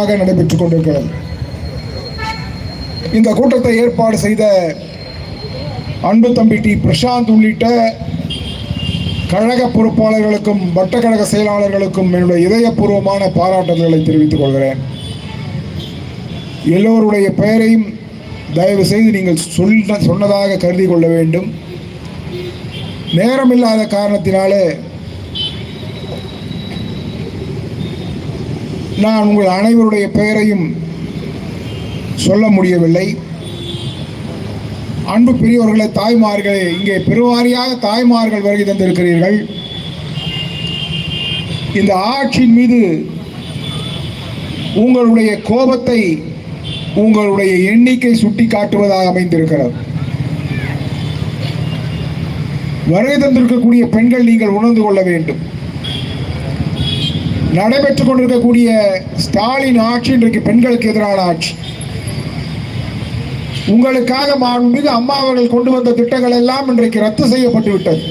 ஆக நடைபெற்றுக் கொண்டிருக்கிறது. இந்த கூட்டத்தை ஏற்பாடு செய்த அன்பு தம்பி டி. பிரசாந்த் உள்ளிட்ட கழக பொறுப்பாளர்களுக்கும் வட்டக்கழக செயலாளர்களுக்கும் என்னுடைய இதயபூர்வமான பாராட்டுதல்களை தெரிவித்துக் கொள்கிறேன். எல்லோருடைய பெயரையும் தயவு செய்து நீங்கள் சொல் சொன்னதாக கருதி கொள்ள வேண்டும். நேரமில்லாத காரணத்தினாலே நான் உங்கள் அனைவருடைய பெயரையும் சொல்ல முடியவில்லை. அன்பு பெரியவர்களே தாய்மார்களே இங்கே பெருவாரியாக தாய்மார்கள் வருகை தந்திருக்கிறீர்கள். இந்த ஆட்சியின் மீது உங்களுடைய கோபத்தை உங்களுடைய எண்ணிக்கை சுட்டி காட்டுவதாக அமைந்திருக்கிறது. வருகை தந்திருக்கக்கூடிய பெண்கள் நீங்கள் உணர்ந்து கொள்ள வேண்டும். நடைபெற்றுக் கொண்டிருக்கக்கூடிய ஸ்டாலின் ஆட்சி இன்றைக்கு பெண்களுக்கு எதிரான ஆட்சி. உங்களுக்காக மாண்புமிகு அம்மா அவர்கள் கொண்டு வந்த திட்டங்கள் எல்லாம் இன்றைக்கு ரத்து செய்யப்பட்டு விட்டது.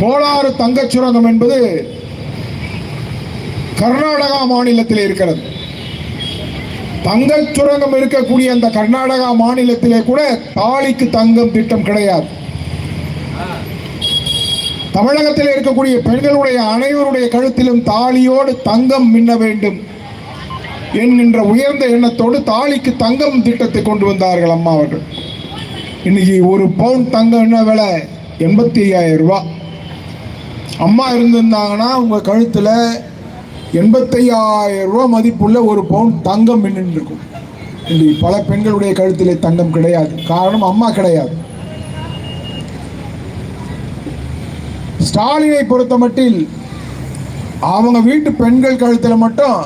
கோளாறு தங்கச் சுரங்கம் என்பது கர்நாடகா மாநிலத்தில் இருக்கிறது. தங்கச் சுரங்கம் இருக்கக்கூடிய அந்த கர்நாடகா மாநிலத்திலே கூட தாலிக்கு தங்கம் திட்டம் கிடையாது. தமிழகத்தில் இருக்கக்கூடிய பெண்களுடைய அனைவருடைய கழுத்திலும் தாலியோடு தங்கம் மின்ன வேண்டும் என்கின்ற உயர்ந்த எண்ணத்தோடு தாலிக்கு தங்கம் திட்டத்தை கொண்டு வந்தார்கள் அம்மா அவர்கள். இன்னைக்கு ஒரு பவுன் தங்கம் என்ன விலை? எண்பத்தி ஐயாயிரம் ரூபா. அம்மா இருந்திருந்தாங்கன்னா உங்க கழுத்துல எண்பத்தையாயிரம் ரூபா மதிப்புள்ள ஒரு பவுன் தங்கம் மின்னு இருக்கும் இன்னைக்கு பல பெண்களுடைய கழுத்திலே தங்கம் கிடையாது. காரணம் அம்மா கிடையாது. ஸ்டாலினை பொறுத்த மட்டில் அவங்க வீட்டு பெண்கள் கழுத்தில் மட்டும்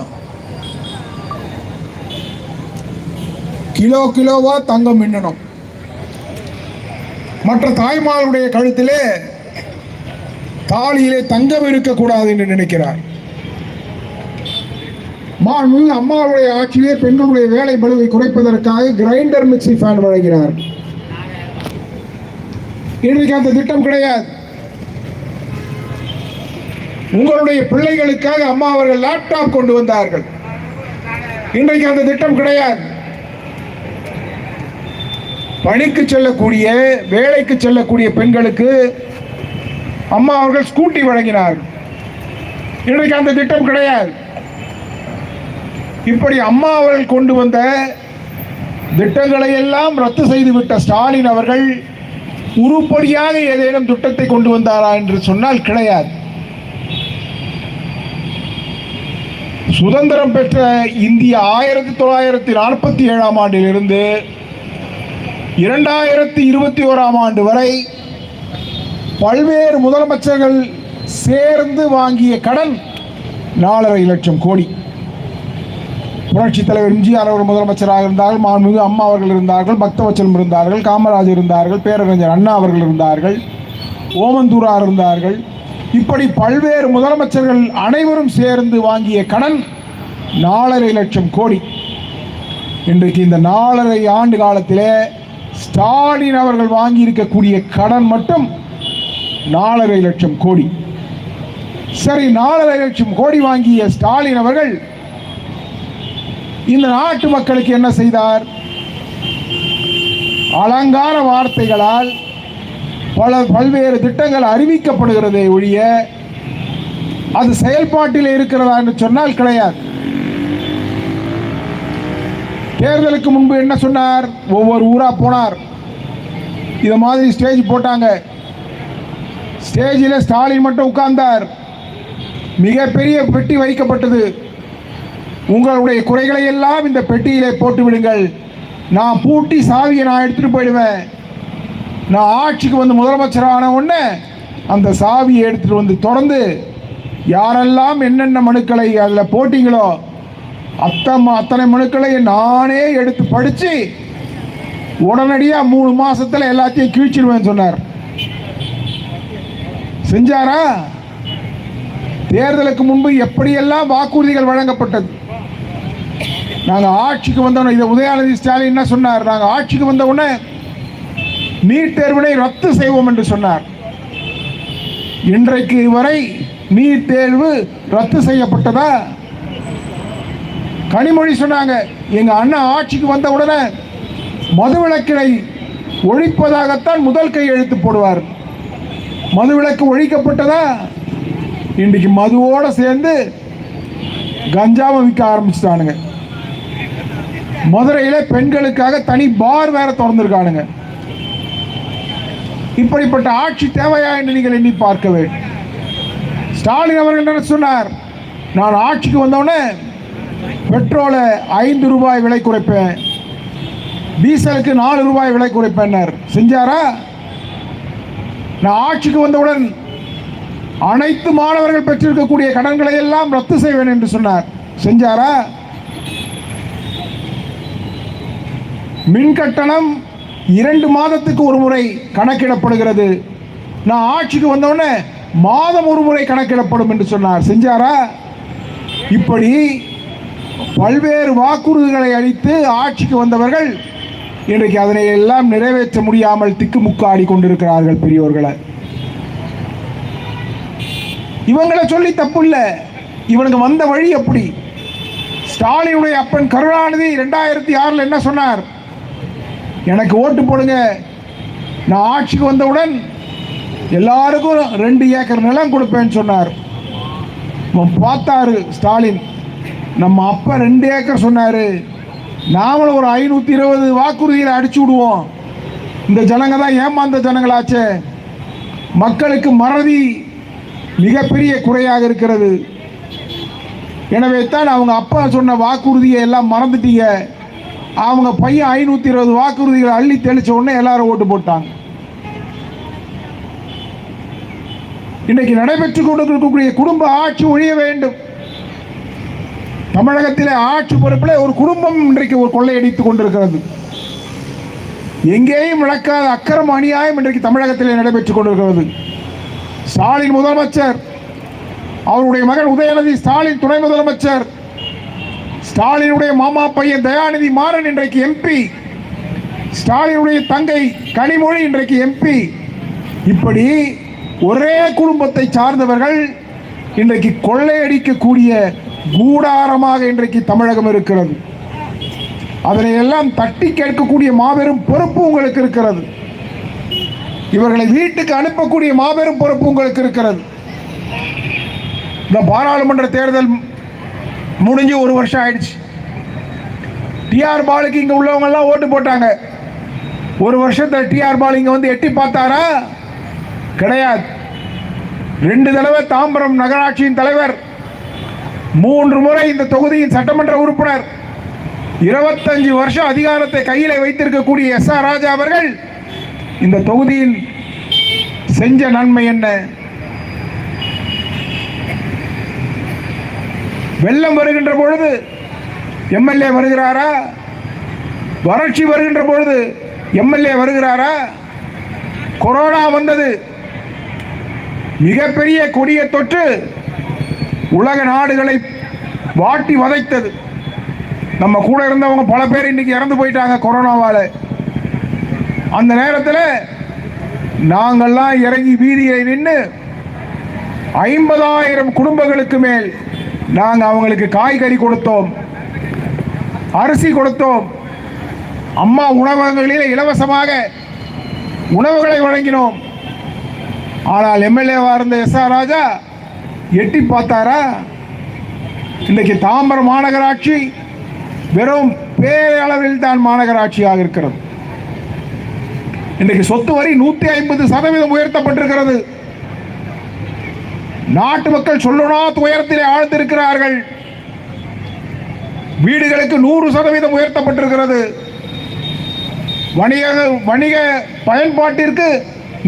கிலோ கிலோவா தங்கம் மின்னணும். மற்ற தாய்மார்களுடைய கழுத்திலே தாலியிலே தங்கம் இருக்கக்கூடாது என்று நினைக்கிறார். மாண்புமிகு அம்மாவுடைய ஆட்சியிலே பெண்களுடைய வேலை பலுவை குறைப்பதற்காக கிரைண்டர் மிக்சி ஃபேன் வழங்கினார். இன்றைக்கு அந்த திட்டம் கிடையாது. உங்களுடைய பிள்ளைகளுக்காக அம்மா அவர்கள் லேப்டாப் கொண்டு வந்தார்கள். இன்றைக்கு அந்த திட்டம் கிடையாது. பணிக்கு செல்லக்கூடிய வேலைக்கு செல்லக்கூடிய பெண்களுக்கு அம்மா அவர்கள் ஸ்கூட்டி வழங்கினார்கள். இன்றைக்கு அந்த திட்டம் கிடையாது. இப்படி அம்மா அவர்கள் கொண்டு வந்த திட்டங்களை எல்லாம் ரத்து செய்துவிட்ட ஸ்டாலின் அவர்கள் உருப்படியாக ஏதேனும் திட்டத்தை கொண்டு வந்தாரா என்று சொன்னால் கிடையாது. சுதந்திரம் பெற்ற இந்தியா ஆயிரத்தி தொள்ளாயிரத்தி நாற்பத்தி ஏழாம் ஆண்டிலிருந்து இரண்டாயிரத்தி இருபத்தி ஓராம் ஆண்டு வரை பல்வேறு முதலமைச்சர்கள் சேர்ந்து வாங்கிய கடன் நாலரை லட்சம் கோடி. புரட்சி தலைவர் எம்ஜிஆர் அவர் முதலமைச்சராக இருந்தார்கள் மாண்புமிகு அம்மா அவர்கள் இருந்தார்கள் பக்தவச்சலம் இருந்தார்கள் காமராஜர் இருந்தார்கள் பேரறிஞர் அண்ணா அவர்கள் இருந்தார்கள் ஓமந்தூரார் இருந்தார்கள் இப்படி பல்வேறு முதலமைச்சர்கள் அனைவரும் சேர்ந்து வாங்கிய கடன் நாலரை லட்சம் கோடி. இன்றைக்கு இந்த நாலரை ஆண்டு காலத்திலே ஸ்டாலின் அவர்கள் வாங்கியிருக்கக்கூடிய கடன் மட்டும் நாலரை லட்சம் கோடி. சரி நாலரை லட்சம் கோடி வாங்கிய ஸ்டாலின் அவர்கள் இந்த நாட்டு மக்களுக்கு என்ன செய்தார்? அலங்கார வார்த்தைகளால் பல பல்வேறு திட்டங்கள் அறிவிக்கப்படுகிறதே ஒழிய அது செயல்பாட்டில் இருக்கிறதா என்று சொன்னால் கிடையாது. தேர்தலுக்கு முன்பு என்ன சொன்னார்? ஒவ்வொரு ஊரா போனார். இதை மாதிரி ஸ்டேஜ் போட்டாங்க. ஸ்டேஜில் ஸ்டாலின் மட்டும் உட்கார்ந்தார். மிகப்பெரிய பெட்டி வைக்கப்பட்டது. உங்களுடைய குறைகளை எல்லாம் இந்த பெட்டியிலே போட்டு விடுங்கள். நான் பூட்டி சாவியை நான் எடுத்துட்டு போயிடுவேன். நான் ஆட்சிக்கு வந்து முதலமைச்சரான உடனே அந்த சாவியை எடுத்துட்டு வந்து தொடர்ந்து யாரெல்லாம் என்னென்ன மனுக்களை அதில் போட்டிங்களோ அத்தனை அத்தனை மனுக்களை நானே எடுத்து படித்து உடனடியாக மூணு மாதத்தில் எல்லாத்தையும் கிழிச்சிடுவேன்னு சொன்னார். செஞ்சாரா? தேர்தலுக்கு முன்பு எப்படியெல்லாம் வாக்குறுதிகள் வழங்கப்பட்டது? நாங்கள் ஆட்சிக்கு வந்தோடனே இதை உதயாநிதி ஸ்டாலின் என்ன சொன்னார்? நாங்கள் ஆட்சிக்கு வந்த உடனே நீட் தேர்வினை ரத்து செய்வோம் என்று சொன்னார். இன்றைக்கு வரை நீட் தேர்வு ரத்து செய்யப்பட்டதா? கனிமொழி சொன்னாங்க எங்க அண்ணன் ஆட்சிக்கு வந்த உடனே மதுவிலக்கினை ஒழிப்பதாகத்தான் முதல் கையெழுத்து போடுவார். மதுவிலக்கு ஒழிக்கப்பட்டதா? இன்றைக்கு மதுவோடு சேர்ந்து கஞ்சாவை விற்க ஆரம்பிச்சிட்டானுங்க. மதுரையில் பெண்களுக்காக தனி பார் வேற திறந்துருக்கானுங்க. இப்படிப்பட்ட ஆட்சி தேவையா என்று நீங்கள் எண்ணி பார்க்க வேண்டும். ஸ்டாலின் அவர்கள் என்ன சொன்னார்? நான் ஆட்சிக்கு வந்தவுடனே பெட்ரோலை ஐந்து ரூபாய் விலை குறைப்பேன். டீசலுக்கு நாலு ரூபாய் விலை குறைப்பேன்னார். செஞ்சாரா? நான் ஆட்சிக்கு வந்தவுடன் அனைத்து மாணவர்கள் பெற்றிருக்கக்கூடிய கடன்களை எல்லாம் ரத்து செய்வேன் என்று சொன்னார். செஞ்சாரா? மின் கட்டணம் இரண்டு மாதத்துக்கு ஒரு முறை கணக்கிடப்படுகிறது. நான் ஆட்சிக்கு வந்தவுடனே மாதம் ஒரு முறை கணக்கிடப்படும் என்று சொன்னார். செஞ்சாரா? இப்படி பல்வேறு வாக்குறுதிகளை அளித்து ஆட்சிக்கு வந்தவர்கள் இன்றைக்கு அதனை எல்லாம் நிறைவேற்ற முடியாமல் திக்குமுக்காடி கொண்டிருக்கிறார்கள் பெரியோர்களை. இவங்களை சொல்லி தப்பு இல்லை இவனுக்கு வந்த வழி எப்படி? ஸ்டாலினுடைய அப்பன் கருணாநிதி ரெண்டாயிரத்தி ஆறில் என்ன சொன்னார்? எனக்கு ஓட்டு போடுங்க. நான் ஆட்சிக்கு வந்தவுடன் எல்லாருக்கும் ரெண்டு ஏக்கர் நிலம் கொடுப்பேன்னு சொன்னார். பார்த்தாரு ஸ்டாலின். நம்ம அப்பா ரெண்டு ஏக்கர் சொன்னார். நாமளும் ஒரு ஐநூற்றி இருபது வாக்குறுதியில் அடிச்சு விடுவோம். இந்த ஜனங்க தான் ஏமாந்த ஜனங்களாச்சே. மக்களுக்கு மறதி மிகப்பெரிய குறையாக இருக்கிறது. எனவே தான் அவங்க அப்பா சொன்ன வாக்குறுதியை எல்லாம் மறந்துட்டீங்க. அவங்க பையன் ஐநூற்றி இருபது வாக்குறுதிகளை அள்ளி தெளிச்ச உடனே எல்லாரும் ஓட்டு போட்டாங்க. இன்னைக்கு நடைபெற்று கொண்டிருக்கக்கூடிய குடும்ப ஆட்சி ஒழிய வேண்டும். தமிழகத்திலே ஆட்சி பொறுப்பில் ஒரு குடும்பம் இன்றைக்கு ஒரு கொள்ளையடித்துக் கொண்டிருக்கிறது. எங்கேயும் விளக்காத அக்கறம் அநியாயம் இன்றைக்கு தமிழகத்திலே நடைபெற்றுக் கொண்டிருக்கிறது. ஸ்டாலின் முதலமைச்சர் அவருடைய மகன் உதயநிதி ஸ்டாலின் துணை முதலமைச்சர் ஸ்டாலினுடைய மாமா பையன் தயாநிதி மாறன் இன்றைக்கு எம்பி ஸ்டாலினுடைய தங்கை கனிமொழி இன்றைக்கு எம்பி இப்படி ஒரே குடும்பத்தை சார்ந்தவர்கள் இன்றைக்கு கொள்ளையடிக்கக்கூடிய கூடாரமாக இன்றைக்கு தமிழகம் இருக்கிறது. அதனை எல்லாம் தட்டி கேட்கக்கூடிய மாபெரும் பொறுப்பு உங்களுக்கு இருக்கிறது. இவர்களை வீட்டுக்கு அனுப்பக்கூடிய மாபெரும் பொறுப்பு உங்களுக்கு இருக்கிறது. இந்த பாராளுமன்ற தேர்தல் முடிஞ்சு ஒரு வருஷம் ஆயிடுச்சு. டிஆர் பாலுக்கு இங்கே உள்ளவங்கெல்லாம் ஓட்டு போட்டாங்க. ஒரு வருஷத்தை டிஆர் பால் இங்கே வந்து எட்டி பார்த்தாரா? கிடையாது. ரெண்டு தடவை தாம்பரம் நகராட்சியின் தலைவர் மூன்று முறை இந்த தொகுதியின் சட்டமன்ற உறுப்பினர் இருபத்தஞ்சு வருஷம் அதிகாரத்தை கையில் வைத்திருக்கக்கூடிய எஸ் ஆர் ராஜா அவர்கள் இந்த தொகுதியில் செஞ்ச நன்மை என்ன? வெள்ளம் வருகின்ற பொழுது எம்எல்ஏ வருகிறாரா? வறட்சி வருகின்ற பொழுது எம்எல்ஏ வருகிறாரா? கொரோனா வந்தது. மிகப்பெரிய கொடிய தொற்று உலக நாடுகளை வாட்டி வதைத்தது. நம்ம கூட இருந்தவங்க பல பேர் இன்னைக்கு இறந்து போயிட்டாங்க கொரோனாவால். அந்த நேரத்தில் நாங்கள்லாம் இறங்கி வீதியை நின்று ஐம்பதாயிரம் குடும்பங்களுக்கு மேல் நாங்கள் அவங்களுக்கு காய்கறி கொடுத்தோம் அரிசி கொடுத்தோம். அம்மா உணவகங்களில் இலவசமாக உணவுகளை வழங்கினோம். ஆனால் எம்எல்ஏவாக இருந்த எஸ் ஆர் ராஜா எட்டி பார்த்தாரா? இன்றைக்கு தாம்பரம் மாநகராட்சி வெறும் பேரளவில் தான் மாநகராட்சியாக இருக்கிறது. இன்றைக்கு சொத்து வரி நூற்றி ஐம்பது சதவீதம் உயர்த்தப்பட்டிருக்கிறது. நாட்டு மக்கள் சொல்லனா துயரத்திலே ஆழ்ந்திருக்கிறார்கள். வீடுகளுக்கு நூறு சதவீதம் உயர்த்தப்பட்டிருக்கிறது. வணிக வணிக பயன்பாட்டிற்கு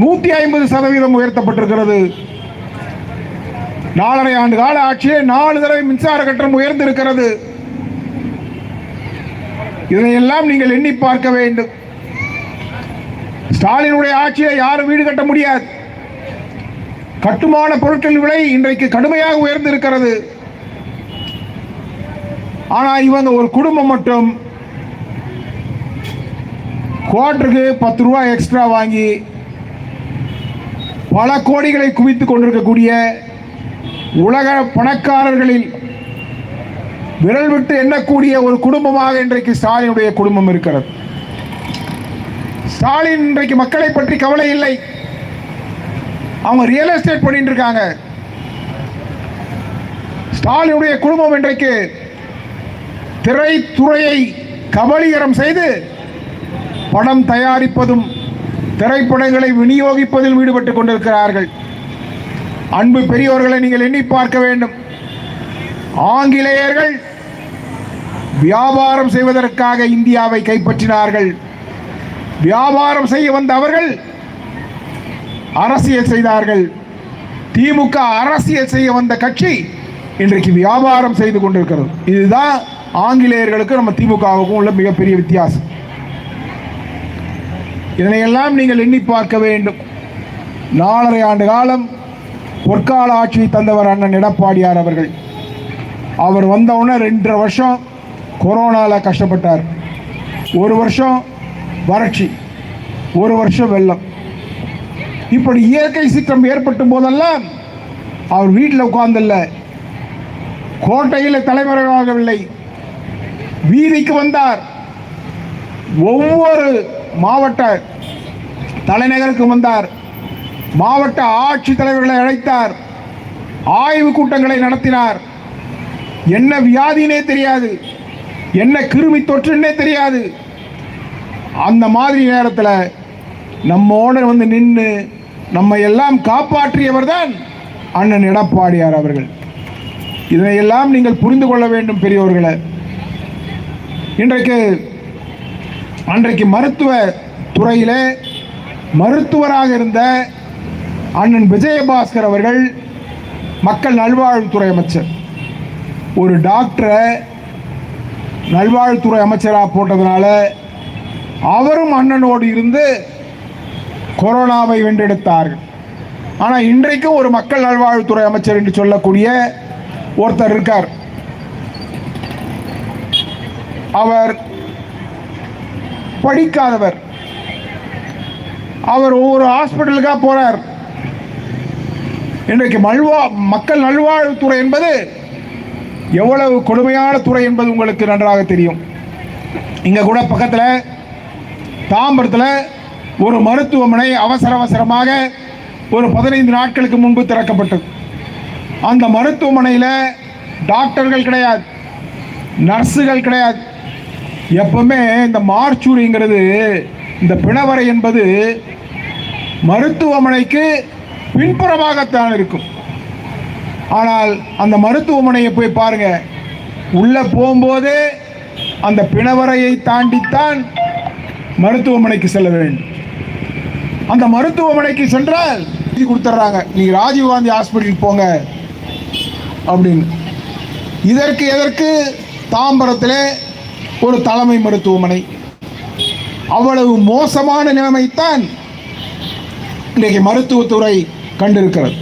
நூற்றி ஐம்பது சதவீதம் உயர்த்தப்பட்டிருக்கிறது. நாலரை ஆண்டு கால ஆட்சியே நாலு தடவை மின்சார கட்டணம் உயர்ந்திருக்கிறது. இதனையெல்லாம் நீங்கள் எண்ணி பார்க்க வேண்டும். ஸ்டாலினுடைய ஆட்சியை யாரும் வீடு கட்ட முடியாது. கட்டுமான பொருட்கள் விலை இன்றைக்கு கடுமையாக உயர்ந்திருக்கிறது. ஆனால் இவங்க ஒரு குடும்பம் மட்டும். குவார்டருக்கு பத்து ரூபா எக்ஸ்ட்ரா வாங்கி பல கோடிகளை குவித்து கொண்டிருக்கக்கூடிய உலக பணக்காரர்களில் விரல் விட்டு எண்ணக்கூடிய ஒரு குடும்பமாக இன்றைக்கு ஸ்டாலினுடைய குடும்பம் இருக்கிறது. ஸ்டாலின் இன்றைக்கு மக்களை பற்றி கவலை இல்லை. அவங்க ரியல் எஸ்டேட் பண்ணிட்டு இருக்காங்க. ஸ்டாலினுடைய குடும்பம் இன்றைக்கு திரைத்துறையை கபலீகரம் செய்து படம் தயாரிப்பதும் திரைப்படங்களை விநியோகிப்பதில் ஈடுபட்டுக் கொண்டிருக்கிறார்கள். அன்பு பெரியோர்களை நீங்கள் எண்ணி பார்க்க வேண்டும். ஆங்கிலேயர்கள் வியாபாரம் செய்வதற்காக இந்தியாவை கைப்பற்றினார்கள். வியாபாரம் செய்ய வந்த அவர்கள் அரசியல் செய்தார்கள். திமுக அரசியல் செய்ய வந்த கட்சி இன்றைக்கு வியாபாரம் செய்து கொண்டிருக்கிறது. இதுதான் ஆங்கிலேயர்களுக்கு நம்ம திமுகவுக்கும் உள்ள மிகப்பெரிய வித்தியாசம். இதனையெல்லாம் நீங்கள் எண்ணி பார்க்க வேண்டும். நாலரை ஆண்டு காலம் பொற்கால ஆட்சியை தந்தவர் அண்ணன் எடப்பாடியார் அவர்கள். அவர் வந்தவுடனே ரெண்டரை வருஷம் கொரோனாவில் கஷ்டப்பட்டார். ஒரு வருஷம் வறட்சி ஒரு வருஷம் வெள்ளம். இப்படி இயற்கை சீற்றம் ஏற்பட்டும் போதெல்லாம் அவர் வீட்டில் உட்கார்ந்தில்ல. கோட்டையில் தலைமறைவாகவில்லை வீதிக்கு வந்தார். ஒவ்வொரு மாவட்ட தலைநகருக்கு வந்தார். மாவட்ட ஆட்சித் தலைவர்களை அழைத்தார். ஆய்வு கூட்டங்களை நடத்தினார். என்ன வியாதினே தெரியாது. என்ன கிருமி தொற்றுன்னே தெரியாது. அந்த மாதிரி நேரத்தில் நம்மோட வந்து நின்று நம்ம எல்லாம் காப்பாற்றியவர் தான் அண்ணன் எடப்பாடியார் அவர்கள். இதனையெல்லாம் நீங்கள் புரிந்து கொள்ள வேண்டும் பெரியவர்களை இன்றைக்கு அன்றைக்கு மருத்துவ துறையிலே மருத்துவராக இருந்த அண்ணன் விஜயபாஸ்கர் அவர்கள் மக்கள் நல்வாழ்வுத்துறை அமைச்சர். ஒரு டாக்டரை நல்வாழ்வுத்துறை அமைச்சராக போட்டதுனால அவரும் அண்ணனோடு இருந்து கொரோனாவை வென்றெடுத்தார்கள். ஆனால் இன்றைக்கும் ஒரு மக்கள் நல்வாழ்வுத்துறை அமைச்சர் என்று சொல்லக்கூடிய ஒருத்தர் இருக்கார். அவர் படிக்காதவர். அவர் ஒவ்வொரு ஹாஸ்பிட்டலுக்காக போறார். இன்றைக்கு மல்வா மக்கள் நல்வாழ்வுத்துறை என்பது எவ்வளவு கொடுமையான துறை என்பது உங்களுக்கு நன்றாக தெரியும். இங்கே கூட பக்கத்தில் தாம்பரத்தில் ஒரு மருத்துவமனை அவசர அவசரமாக ஒரு பதினைந்து நாட்களுக்கு முன்பு திறக்கப்பட்டது. அந்த மருத்துவமனையில் டாக்டர்கள் கிடையாது நர்ஸுகள் கிடையாது. எப்பவுமே இந்த மார்ச்சூரிங்கிறது இந்த பிணவரை என்பது மருத்துவமனைக்கு பின்புறமாகத்தான் இருக்கும். ஆனால் அந்த மருத்துவமனையை போய் பாருங்க உள்ளே போகும்போது அந்த பிணவரையை தாண்டித்தான் மருத்துவமனைக்கு செல்ல வேண்டும். அந்த மருத்துவமனைக்கு சென்றால் எழுதி கொடுத்துட்றாங்க நீங்க ராஜீவ்காந்தி ஹாஸ்பிட்டல் போங்க. அப்படின்னு. இதற்கு எதற்கு? தாம்பரத்தில் ஒரு தலைமை மருத்துவமனை. அவ்வளவு மோசமான நிலைமைத்தான் இன்றைக்கு மருத்துவத்துறை கண்டிருக்கிறது.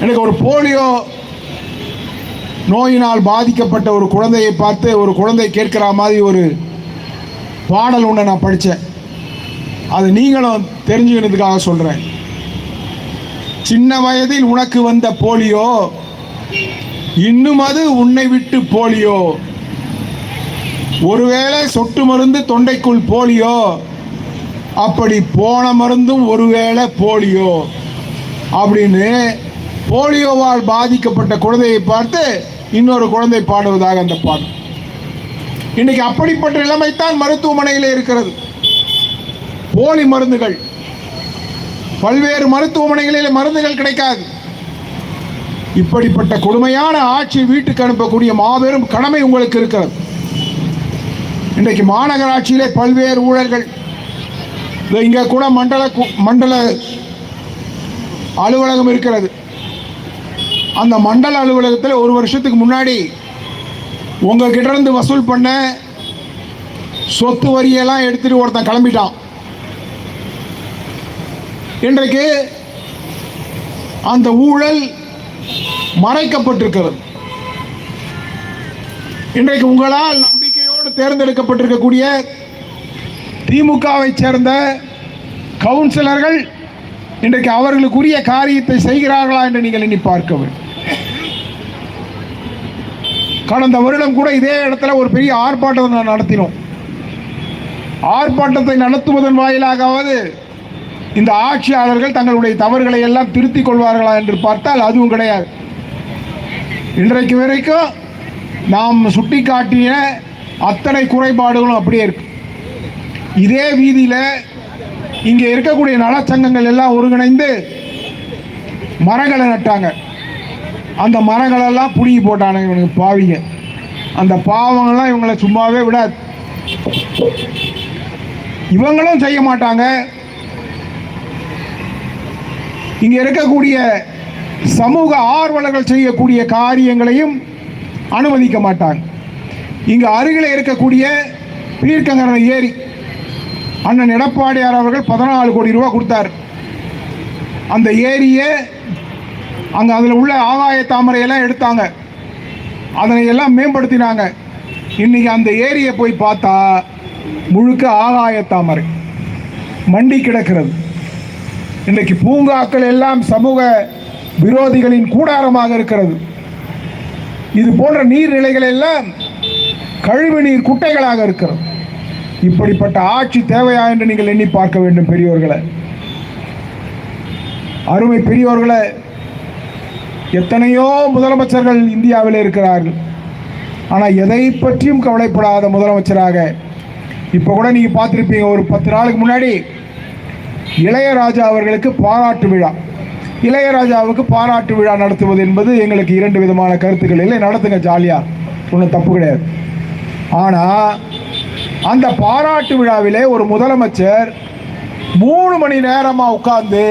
எனக்கு ஒரு போலியோ நோயினால் பாதிக்கப்பட்ட ஒரு குழந்தையை பார்த்து ஒரு குழந்தை கேட்கிற மாதிரி ஒரு பாடல் ஒன்று நான் படித்தேன். அது நீங்களும் தெரிஞ்சுக்கிறதுக்காக சொல்கிறேன் சின்ன வயதில் உனக்கு வந்த போலியோ இன்னும் அது உன்னை விட்டு போலியோ ஒருவேளை சொட்டு மருந்து தொண்டைக்குள் போலியோ அப்படி போன மருந்தும் ஒருவேளை போலியோ அப்படின்னு போலியோவால் பாதிக்கப்பட்ட குழந்தையை பார்த்து இன்னொரு குழந்தை பாடுவதாக அந்த பாடல். இன்னைக்கு அப்படிப்பட்ட நிலைமைத்தான் மருத்துவமனையில் இருக்கிறது. போலி மருந்துகள். பல்வேறு மருத்துவமனைகளில் மருந்துகள் கிடைக்காது. இப்படிப்பட்ட கொடுமையான ஆட்சி வீட்டுக்கு அனுப்பக்கூடிய மாபெரும் கடமை உங்களுக்கு இருக்கிறது. இன்றைக்கு மாநகராட்சியிலே பல்வேறு ஊழல்கள். இங்கே கூட மண்டல கு- மண்டல அலுவலகம் இருக்கிறது. அந்த மண்டல அலுவலகத்தில் ஒரு வருஷத்துக்கு முன்னாடி உங்ககிட்ட இருந்து வசூல் பண்ண சொத்து வரியெல்லாம் எடுத்துகிட்டு ஒருத்தன் கிளம்பிட்டான். இன்றைக்கு அந்த ஊழல் மறைக்கப்பட்டிருக்கிறது. இன்றைக்கு உங்களால் நம்பிக்கையோடு தேர்ந்தெடுக்கப்பட்டிருக்கக்கூடிய திமுகவை சேர்ந்த கவுன்சிலர்கள் இன்றைக்கு அவர்களுக்குரிய காரியத்தை செய்கிறார்களா என்று நீங்கள் இனி பார்க்க வேண்டும். கடந்த வருடம் கூட இதே இடத்துல ஒரு பெரிய ஆர்ப்பாட்டத்தை நான் நடத்தினோம். ஆர்ப்பாட்டத்தை நடத்துவதன் வாயிலாகவது இந்த ஆட்சியாளர்கள் தங்களுடைய தவறுகளை எல்லாம் திருத்திக் கொள்வார்களா என்று பார்த்தால் அதுவும் கிடையாது. இன்றைக்கு வரைக்கும் நாம் சுட்டிக்காட்டிய அத்தனை குறைபாடுகளும் அப்படியே இருக்கு. இதே வீதியில் இங்கே இருக்கக்கூடிய நலச்சங்கங்கள் எல்லாம் ஒருங்கிணைந்து மரங்களை நட்டாங்க. அந்த மரங்களெல்லாம் புடுங்கி போட்டானுங்க இவனுக்கு பாவிங்க. அந்த பாவங்கள்லாம் இவங்களை சும்மாவே விடாது. இவங்களும் செய்ய மாட்டாங்க. இங்கே இருக்கக்கூடிய சமூக ஆர்வலர்கள் செய்யக்கூடிய காரியங்களையும் அனுமதிக்க மாட்டாங்க. இங்கு அருகில் இருக்கக்கூடிய பீர்க்கங்கரண ஏரி அண்ணன் எடப்பாடியார் அவர்கள் பதினாலு கோடி ரூபா கொடுத்தார். அந்த ஏரியை அங்கே அதில் உள்ள ஆகாய தாமரையெல்லாம் எடுத்தாங்க. அதனை எல்லாம் மேம்படுத்தினாங்க. இன்னைக்கு அந்த ஏரியை போய் பார்த்தா முழுக்க ஆகாய தாமரை. மண்டி கிடக்கிறது. இன்றைக்கு பூங்காக்கள் எல்லாம் சமூக விரோதிகளின் கூடாரமாக இருக்கிறது. இது போன்ற நீர்நிலைகள் எல்லாம் கழிவு நீர் குட்டைகளாக இருக்கிறது. இப்படிப்பட்ட ஆட்சி தேவையா என்று நீங்கள் எண்ணி பார்க்க வேண்டும் பெரியோர்களை. அருமை பெரியோர்களை எத்தனையோ முதலமைச்சர்கள் இந்தியாவில் இருக்கிறார்கள். ஆனால் எதை பற்றியும் கவலைப்படாத முதலமைச்சராக இப்போ கூட நீங்கள் பார்த்துருப்பீங்க ஒரு பத்து நாளுக்கு முன்னாடி இளையராஜா அவர்களுக்கு பாராட்டு விழா. இளையராஜாவுக்கு பாராட்டு விழா நடத்துவது என்பது எங்களுக்கு இரண்டு விதமான கருத்துக்கள். இல்லை நடத்துங்க ஜாலியாக ஒன்றும் தப்பு கிடையாது. ஆனால் அந்த பாராட்டு விழாவிலே ஒரு முதலமைச்சர் மூணு மணி நேரமாக உட்கார்ந்து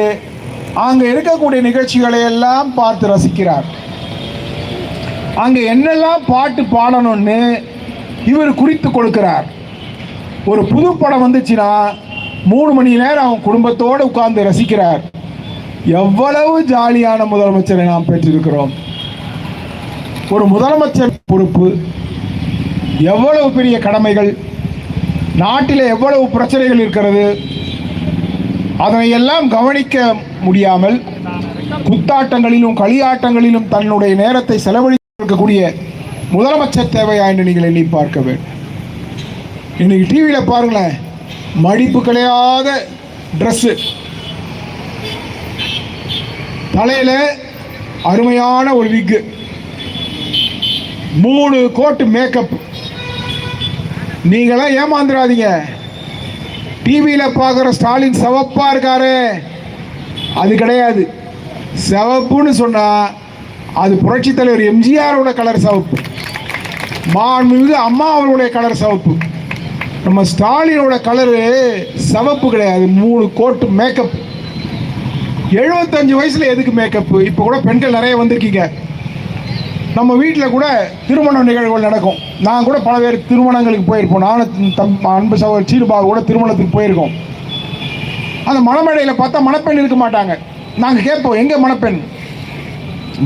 அங்கே இருக்கக்கூடிய நிகழ்ச்சிகளை எல்லாம் பார்த்து ரசிக்கிறார். அங்கே என்னெல்லாம் பாட்டு பாடணும்னு இவர் குறித்து கொடுக்கிறார் ஒரு புது படம் வந்துச்சுன்னா மூணு மணி நேரம் அவன் குடும்பத்தோடு உட்கார்ந்து ரசிக்கிறார். எவ்வளவு ஜாலியான முதலமைச்சரை நாம் பெற்றிருக்கிறோம். ஒரு முதலமைச்சர் பொறுப்பு எவ்வளவு பெரிய கடமைகள் நாட்டில் எவ்வளவு பிரச்சனைகள் இருக்கிறது அதனை எல்லாம் கவனிக்க முடியாமல் குத்தாட்டங்களிலும் களியாட்டங்களிலும் தன்னுடைய நேரத்தை செலவழிக்கக்கூடிய முதலமைச்சர் தேவையா என்று நீங்கள் எண்ணி பார்க்க வேண்டும். இன்னைக்கு டிவியில் பாருங்களேன் மடிப்பு கிடையாத ட்ரெஸ்ஸு தலையில் அருமையான ஒரு விக்கு மூணு கோட்டு மேக்கப் நீங்களாம் ஏமாந்துடாதீங்க டிவியில் பார்க்குற ஸ்டாலின் சிவப்பாக இருக்காரு. அது கிடையாது. சிவப்புன்னு சொன்னால் அது புரட்சித் தலைவர் எம்ஜிஆரோட கலர் சிவப்பு. மாண்புமிகு அம்மா அவர்களுடைய கலர் சிவப்பு. நம்ம ஸ்டாலினோட கலரு சிவப்பு கிடையாது. மூணு கோட்டு மேக்கப் எழுபத்தஞ்சு வயசில் எதுக்கு மேக்கப்பு இப்போ கூட பெண்கள் நிறைய வந்திருக்கீங்க. நம்ம வீட்டில் கூட திருமண நிகழ்வுகள் நடக்கும். நான் கூட பல பேர் திருமணங்களுக்கு போயிருப்போம். நானும் தம் அன்பு சகோதரர் சீருபாக கூட திருமணத்துக்கு போயிருக்கோம். அந்த மணமேடையில் பார்த்தா மணப்பெண் இருக்க மாட்டாங்க. நாங்கள் கேட்போம் எங்கே மணப்பெண்?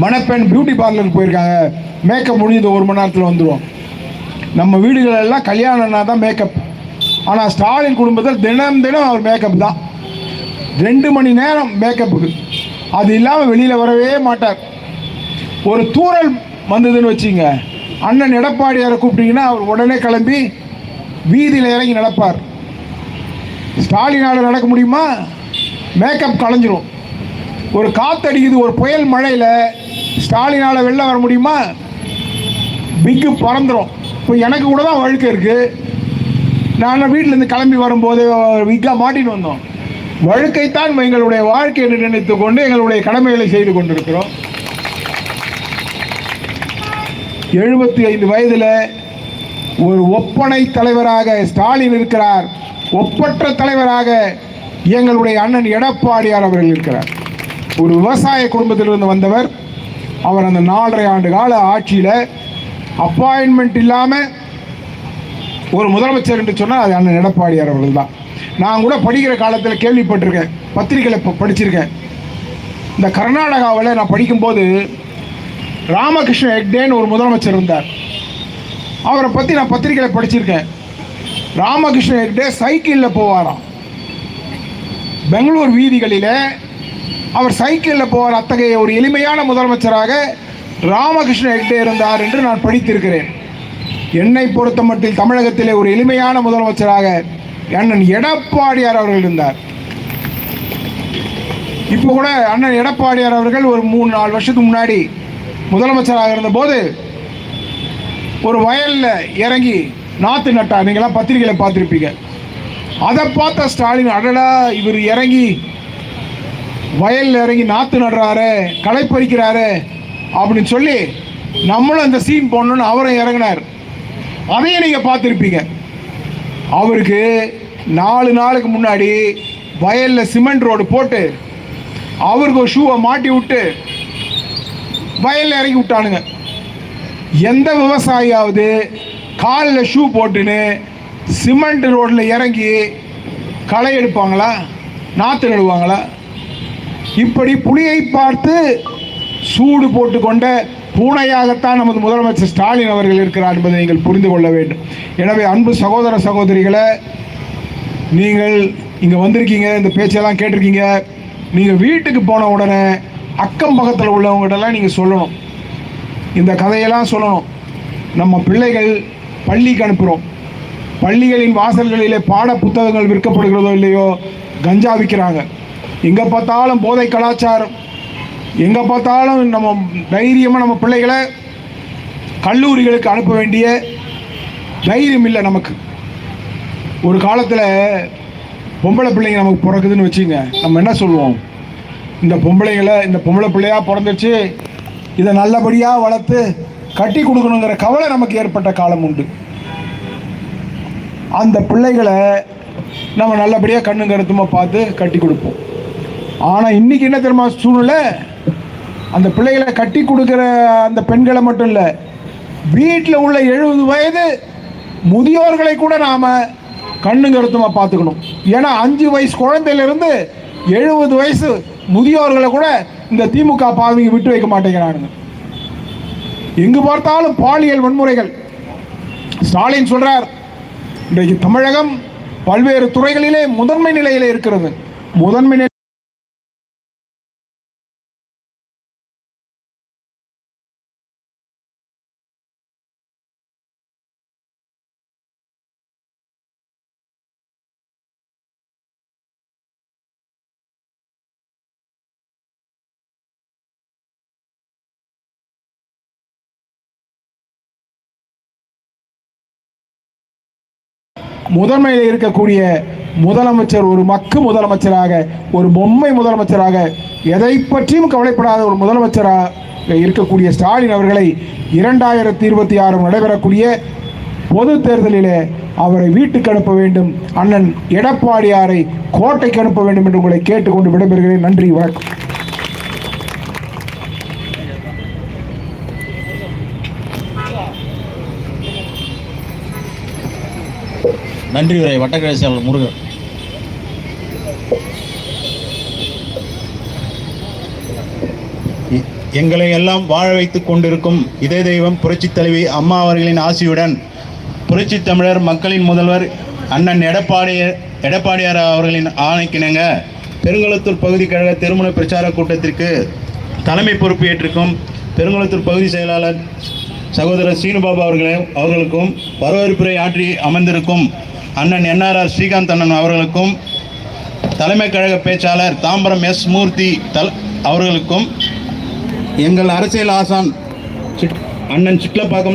மணப்பெண் பியூட்டி பார்லருக்கு போயிருக்காங்க. மேக்கப் முடிஞ்சது ஒரு மணி நேரத்தில் வந்துடும் நம்ம வீடுகளெல்லாம் கல்யாணம்னா தான் மேக்கப் ஆனால் ஸ்டாலின் குடும்பத்தில் தினம் தினம் அவர் மேக்கப் தான். ரெண்டு மணி நேரம் மேக்கப்புக்கு அது இல்லாமல் வெளியில் வரவே மாட்டார். ஒரு தூறல் வந்ததுன்னு வச்சுங்க அண்ணன் எடப்பாடியாரை கூப்பிட்டீங்கன்னா அவர் உடனே கிளம்பி வீதியில் இறங்கி நடப்பார். ஸ்டாலினால் நடக்க முடியுமா? மேக்கப் களைஞ்சிரும் ஒரு காத்தடிக்குது ஒரு புயல் மழையில் ஸ்டாலினால் வெளில வர முடியுமா? பிக்கு பறந்துடும் இப்போ எனக்கு கூட தான் வழுக்க இருக்குது நான் வீட்டிலேருந்து கிளம்பி வரும்போது விக்கா மாட்டின்னு வந்தோம். வழுக்கைத்தான் எங்களுடைய வாழ்க்கை என்று நினைத்து கொண்டு எங்களுடைய கடமைகளை செய்து கொண்டிருக்கிறோம். எழுபத்தி ஐந்து வயதில் ஒரு ஒப்பனை தலைவராக ஸ்டாலின் இருக்கிறார். ஒப்பற்ற தலைவராக எங்களுடைய அண்ணன் எடப்பாடியார் அவர்கள் இருக்கிறார். ஒரு விவசாய குடும்பத்திலிருந்து வந்தவர். அவர் அந்த நாலரை ஆண்டு கால ஆட்சியில் அப்பாயின்மெண்ட் இல்லாமல் ஒரு முதலமைச்சர் என்று சொன்னால் அது அண்ணன் எடப்பாடியார் அவர்கள் தான் நான் கூட படிக்கிற காலத்தில் கேள்விப்பட்டிருக்கேன். பத்திரிகையில் இப்போ படிச்சிருக்கேன். இந்த கர்நாடகாவில் நான் படிக்கும்போது ராமகிருஷ்ண ஹெக்டேன்னு ஒரு முதலமைச்சர் இருந்தார். அவரை பற்றி நான் பத்திரிகையில் படிச்சிருக்கேன். ராமகிருஷ்ண ஹெக்டே சைக்கிளில் போவாராம். பெங்களூர் வீதிகளில் அவர் சைக்கிளில் போவார். அத்தகைய ஒரு எளிமையான முதலமைச்சராக ராமகிருஷ்ண ஹெக்டே இருந்தார் என்று நான் படித்திருக்கிறேன். என்னை பொறுத்த மட்டில் தமிழகத்திலே ஒரு எளிமையான முதலமைச்சராக அண்ணன் எடப்பாடியார் அவர்கள் இருந்தார். இப்போ கூட அண்ணன் எடப்பாடியார் அவர்கள் ஒரு மூணு நாலு வருஷத்துக்கு முன்னாடி முதலமைச்சராக இருந்தபோது ஒரு வயலில் இறங்கி நாற்று நட்டார். நீங்களாம் பத்திரிகையில் பார்த்துருப்பீங்க. அதை பார்த்த ஸ்டாலின் அடடா இவர் இறங்கி வயலில் இறங்கி நாற்று நடுறாரு களை பறிக்கிறாரு அப்படின்னு சொல்லி நம்மளும் அந்த சீன் போடணுன்னு அவரும் இறங்கினார். அதையும் நீங்கள் பார்த்துருப்பீங்க. அவருக்கு நாலு நாளுக்கு முன்னாடி வயலில் சிமெண்ட் ரோடு போட்டு அவருக்கு ஒரு ஷூவை மாட்டி விட்டு வயலில் இறக்கி விட்டானுங்க. எந்த விவசாயியாவது காலில் ஷூ போட்டுன்னு சிமெண்ட் ரோட்டில் இறங்கி களை எடுப்பாங்களா? நாற்று நடுவாங்களா? இப்படி புளியை பார்த்து சூடு போட்டுக்கொண்ட பூனையாகத்தான் நமது முதலமைச்சர் ஸ்டாலின் அவர்கள் இருக்கிறார் என்பதை நீங்கள் புரிந்து கொள்ள வேண்டும். எனவே அன்பு சகோதர சகோதரிகளை நீங்கள் இங்கே வந்திருக்கீங்க இந்த பேச்செல்லாம் கேட்டிருக்கீங்க. நீங்கள் வீட்டுக்கு போன உடனே அக்கம் பக்கத்தில் உள்ளவங்ககிட்டலாம் நீங்கள் சொல்லணும். இந்த கதையெல்லாம் சொல்லணும். நம்ம பிள்ளைகள் பள்ளிக்கு அனுப்புகிறோம் பள்ளிகளின் வாசல்களிலே பாட புத்தகங்கள் விற்கப்படுகிறதோ இல்லையோ கஞ்சா விற்கிறாங்க. எங்கே பார்த்தாலும் போதை கலாச்சாரம். எங்கே பார்த்தாலும் நம்ம தைரியமாக நம்ம பிள்ளைகளை கல்லூரிகளுக்கு அனுப்ப வேண்டிய தைரியம் இல்லை நமக்கு. ஒரு காலத்தில் பொம்பளை பிள்ளைங்க நமக்கு பிறக்குதுன்னு வச்சுங்க நம்ம என்ன சொல்லுவோம்? இந்த பொம்பளைங்களை இந்த பொம்பளை பிள்ளையாக பிறந்துச்சு இதை நல்லபடியாக வளர்த்து கட்டி கொடுக்கணுங்கிற கவலை நமக்கு ஏற்பட்ட காலம் உண்டு. அந்த பிள்ளைகளை நம்ம நல்லபடியாக கண்ணு கருத்துமாக பார்த்து கட்டி கொடுப்போம். ஆனால் இன்றைக்கி என்ன தெரியுமா சூழ்நிலை? அந்த பிள்ளைகளை கட்டி கொடுக்குற அந்த பெண்களை மட்டும் இல்லை வீட்டில் உள்ள எழுபது வயது முதியோர்களை கூட நாம் கண்ணு கருத்துமாக பார்த்துக்கணும். ஏன்னா அஞ்சு வயசு குழந்தையிலிருந்து எழுபது வயசு முதியோர்களை கூட இந்த திமுக பாவிங்க விட்டு வைக்க மாட்டேங்கிறானுங்க. எங்கு பார்த்தாலும் பாலியல் வன்முறைகள். ஸ்டாலின் சொல்கிறார் இன்றைக்கு தமிழகம் பல்வேறு துறைகளிலே முதன்மை நிலையிலே இருக்கிறது. முதன்மை முதன்மையில் இருக்கக்கூடிய முதலமைச்சர் ஒரு மக்கு முதலமைச்சராக ஒரு பொம்மை முதலமைச்சராக எதை பற்றியும் கவலைப்படாத ஒரு முதலமைச்சராக இருக்கக்கூடிய ஸ்டாலின் அவர்களை இரண்டாயிரத்தி இருபத்தி ஆறு நடைபெறக்கூடிய பொது தேர்தலிலே அவரை வீட்டுக்கு அனுப்ப வேண்டும். அண்ணன் எடப்பாடியாரை கோட்டைக்கு அனுப்ப வேண்டும் என்று உங்களை கேட்டுக்கொண்டு விடைபெறுகிறேன். நன்றி வணக்கம். நன்றி உரை. வட்டக்கடை முருகன். எங்களை எல்லாம் வாழ வைத்துக் கொண்டிருக்கும் இதய தெய்வம் புரட்சித் தலைவி அம்மா அவர்களின் ஆசியுடன் புரட்சித் தமிழர் மக்களின் முதல்வர் அண்ணன் எடப்பாடி எடப்பாடியார் அவர்களின் ஆணைக்கிணங்க பெருங்குளத்தூர் பகுதி கழக திருமண பிரச்சார கூட்டத்திற்கு தலைமை பொறுப்பு ஏற்றிருக்கும் பெருங்குளத்தூர் பகுதி செயலாளர் சகோதரர் சீனுபாபு அவர்களே அவர்களுக்கும் வரவேற்புரை ஆற்றி அமர்ந்திருக்கும் அண்ணன் என்ஆர்ஆர் ஸ்ரீகாந்த் அண்ணன் அவர்களுக்கும் தலைமை கழக பேச்சாளர் தாம்பரம் எஸ் மூர்த்தி தல் அவர்களுக்கும் எங்கள் அரசியல் ஆசான் சிட்- அண்ணன் சிட்லப்பாக்கம்